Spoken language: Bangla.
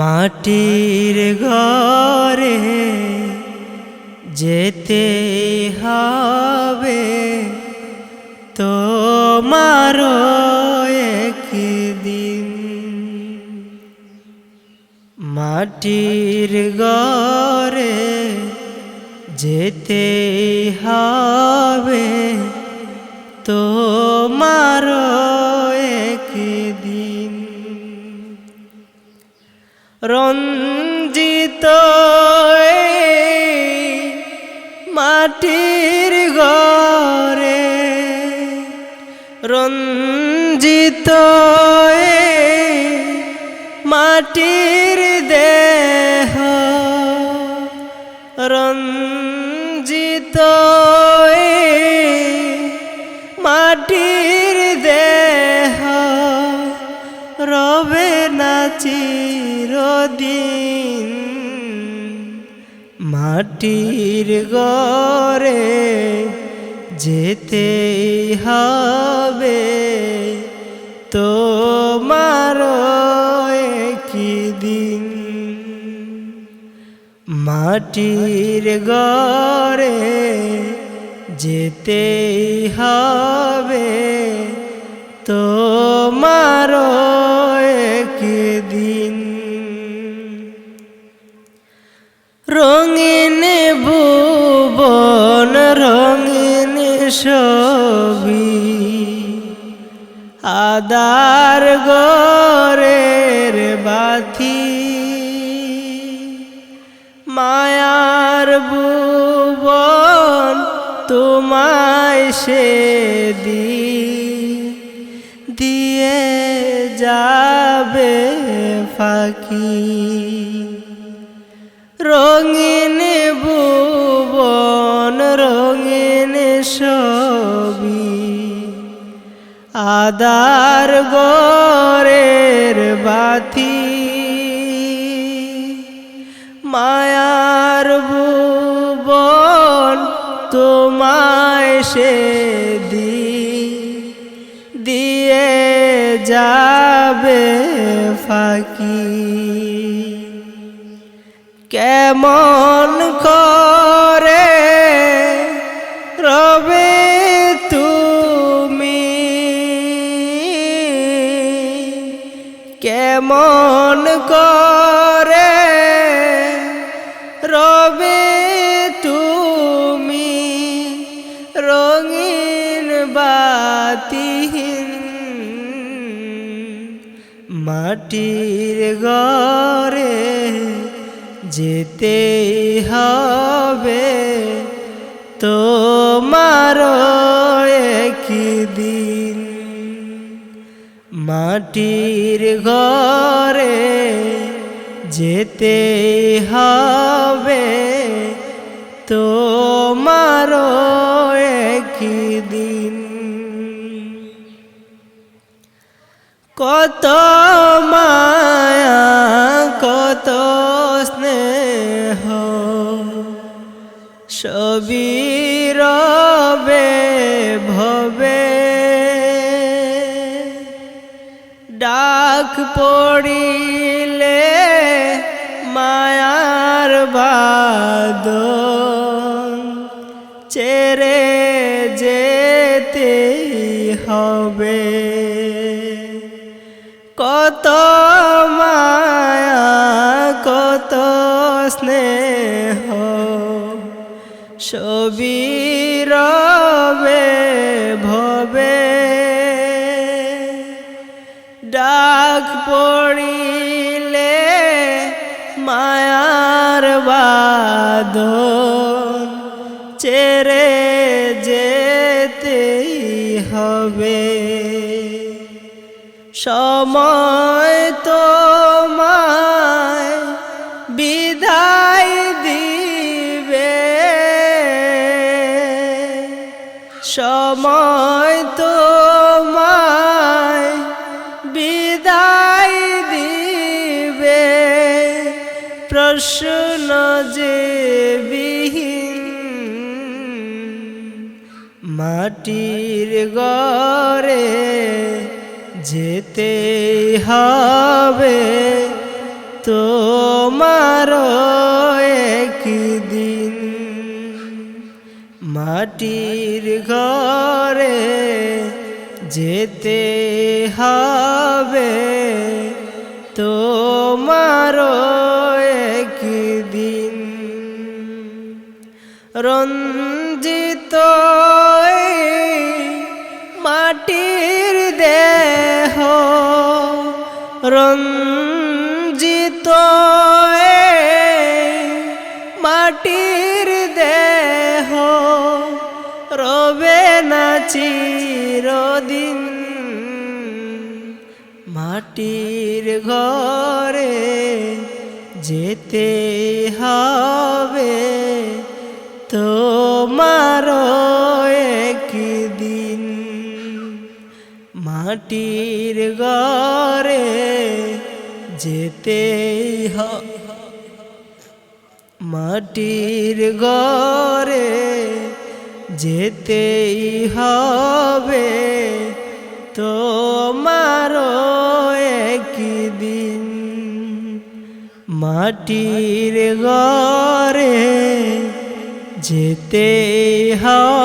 মাটির ঘরে যেতে হবে তোমার একদিন। মাটির ঘরে যেতে হবে তোমার একদিন। রঞ্জিত মাটির ঘরে রঞ্জিত মাটির দেহ রঞ্জিত মাটির দেহ। চিরদিন মাটির গরে যেতে হবে। তোমার দিন মাটির গরে যেতে হবে। ছবি আদার গরের বাতি মায়ার ভুবন তোমায় সে দি দিয়ে যাবে ফাঁকি। রঙিন আদার গরের বাতি মায়ার ভুবন তোমায় সে দি দিয়ে যাবে ফাঁকি। কেমন করে কেমন করে। রবে তুমি রঙিন বাতিহীন। মাটির ঘরে যেতে হবে তোমার একদিন। মাটির ঘরে যেতে হবে তোমার একদিন। কত মায়া কত স্নেহ সবই ডাক পড়িলে মায়ার বাদ চেরে যেতে হবে। কত মায়া কত স্নেহ সবই রবে ভবে ডাক পড়িলে মায়ার বাদ চেরে যেতে হবে। সময় তোমায় মাটির গড়ে যেতে হবে তোমার একদিন। মাটির ঘরে যেতে হবে তোমার একদিন। রঞ্জিত মাটির দেহ রঞ্জিত মাটির দেহ রবে না চিরদিন। মাটির ঘরে যেতে হবে মাটির ঘরে যেতে মাটির ঘরে যেতেই হবে তোমার একদিন। মাটির ঘরে যেতে হবে